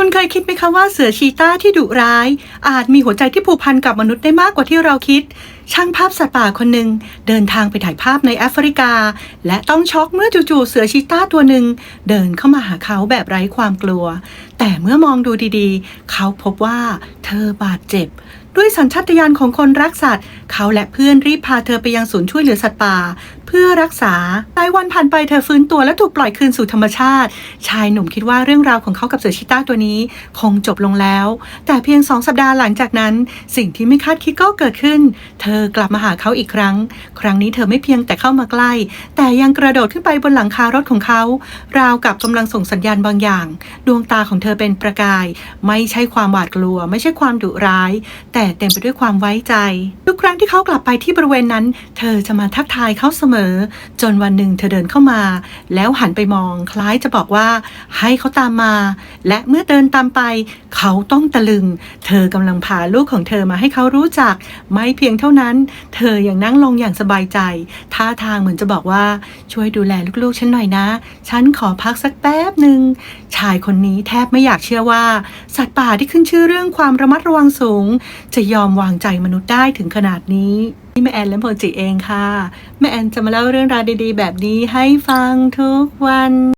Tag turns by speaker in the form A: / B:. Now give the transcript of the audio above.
A: คุณเคยคิดไหมคะว่าเสือชีต้าที่ดุร้าย อาจมีหัวใจที่ผูกพันกับมนุษย์ได้มากกว่าที่เราคิด ช่างภาพสัตว์ป่าคนหนึ่งเดินทางไปถ่ายภาพในแอฟริกา และต้องช็อกเมื่อจู่ๆเสือชีต้าตัวหนึ่งเดินเข้ามาหาเขาแบบไร้ความกลัว แต่เมื่อมองดูดีๆ เขาพบว่าเธอบาดเจ็บ ด้วยสัญชาตญาณของคนรักสัตว์ เขาและเพื่อนรีบพาเธอไปยังศูนย์ช่วยเหลือสัตว์ป่า เพื่อรักษาหลายวันผ่านไปเธอฟื้นตัวและถูกปล่อยคืนสู่ธรรมชาติ ชายหนุ่มคิดว่าเรื่องราวของเขากับเสือชิต้าตัวนี้คงจบลงแล้ว แต่เพียงสองสัปดาห์หลังจากนั้น สิ่งที่ไม่คาดคิดก็เกิดขึ้น เธอกลับมาหาเขาอีกครั้ง ครั้งนี้เธอไม่เพียงแต่เข้ามาใกล้ แต่ยังกระโดดขึ้นไปบนหลังคารถของเขา ราวกับกำลังส่งสัญญาณบางอย่าง ดวงตาของเธอเป็นประกาย ไม่ใช่ความหวาดกลัว ไม่ใช่ความดุร้าย แต่เต็มไปด้วยความไว้ใจ ทุกครั้งที่เขากลับไปที่บริเวณนั้น เธอจะมาทักทายเขาเสมอ จนวันหนึ่งเธอเดินเข้ามา แล้วหันไปมองคล้ายจะบอกว่า ให้เขาตามมา และเมื่อเดินตามไป เขาต้องตะลึง เธอกำลังพาลูกของเธอมาให้เขารู้จัก ไม่เพียงเท่านั้น เธอยังนั่งลงอย่างสบายใจ ท่าทางเหมือนจะบอกว่าช่วยดูแลลูกๆฉันหน่อยนะ ฉันขอพักสักแป๊บหนึ่งชายคนนี้แทบไม่อยากเชื่อว่า สัตว์ป่าที่ขึ้นชื่อเรื่องความระมัดระวังสูงจะยอมวางใจมนุษย์ได้ถึงขนาดนี้นี่แม่แอนและโมจิเองค่ะ แม่แอนจะมาเล่าเรื่องราวดีๆ แบบนี้ให้ฟังทุกวัน